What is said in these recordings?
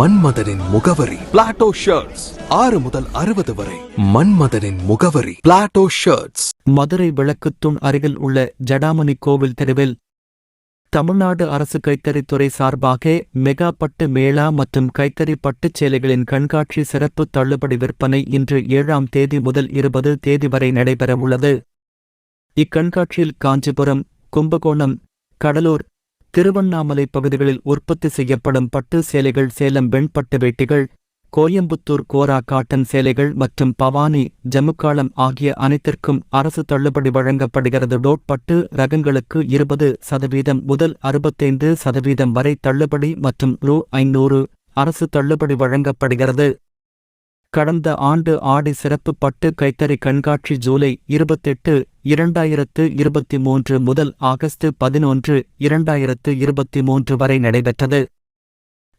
மன்மதனின் முகவரி. Plato shirts ஆறு முதல் அறுபது வரை. மன்மதனின் முகவரி. பிளாட்டோ ஷர்ட்ஸ் மதுரை விளக்குத்தூண் அருகில் உள்ள ஜடாமணி கோவில் தெருவில் தமிழ்நாடு அரசு கைத்தறித்துறை சார்பாக மெகா பட்டு மேளா மற்றும் கைத்தறி பட்டுச் சேலைகளின் கண்காட்சி சிறப்பு தள்ளுபடி விற்பனை இன்று ஏழாம் தேதி முதல் இருபது தேதி வரை நடைபெறவுள்ளது. இக்கண்காட்சியில் காஞ்சிபுரம் கும்பகோணம் கடலூர் திருவண்ணாமலை பகுதிகளில் உற்பத்தி செய்யப்படும் பட்டு சேலைகள் சேலம் வெண்பட்டு வேட்டிகள் கோயம்புத்தூர் கோரா காட்டன் சேலைகள் மற்றும் பவானி ஜமுக்காலம் ஆகிய அனைத்திற்கும் அரசு தள்ளுபடி வழங்கப்படுகிறது. டோட் பட்டு ரகங்களுக்கு இருபது சதவீதம் முதல் அறுபத்தைந்து சதவீதம் வரை தள்ளுபடி மற்றும் ரூ ஐநூறு அரசு தள்ளுபடி வழங்கப்படுகிறது. கடந்த ஆண்டு ஆடி சிறப்பு பட்டு கைத்தறி கண்காட்சி ஜூலை இருபத்தெட்டு இரண்டாயிரத்து இருபத்தி மூன்று முதல் ஆகஸ்ட் பதினொன்று இரண்டாயிரத்து இருபத்தி மூன்று வரை நடைபெற்றது.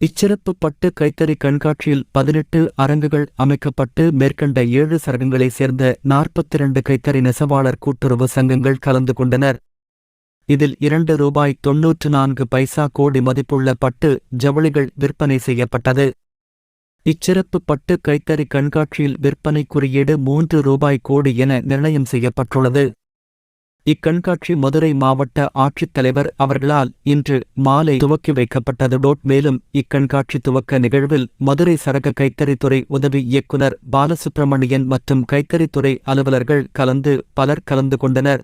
இச்சிறப்பு பட்டு கைத்தறி கண்காட்சியில் பதினெட்டு அரங்குகள் அமைக்கப்பட்டு மேற்கண்ட ஏழு சரகங்களைச் சேர்ந்த நாற்பத்தி இரண்டு கைத்தறி நெசவாளர் கூட்டுறவு சங்கங்கள் கலந்து கொண்டனர். இதில் இரண்டு ரூபாய் தொன்னூற்று நான்கு பைசா கோடி மதிப்புள்ள பட்டு ஜவுளிகள் விற்பனை செய்யப்பட்டது. இச்சிறப்பு பட்டு கைத்தறி கண்காட்சியில் விற்பனை குறியீடு மூன்று ரூபாய் கோடி என நிர்ணயம் செய்யப்பட்டுள்ளது. இக்கண்காட்சி மதுரை மாவட்ட ஆட்சித்தலைவர் அவர்களால் இன்று மாலை துவக்கி வைக்கப்பட்டது. டோட் மேலும் இக்கண்காட்சி துவக்க நிகழ்வில் மதுரை சரக கைத்தறித்துறை உதவி இயக்குனர் பாலசுப்பிரமணியன் மற்றும் கைத்தறித்துறை அலுவலர்கள் கலந்து பலர் கலந்து கொண்டனர்.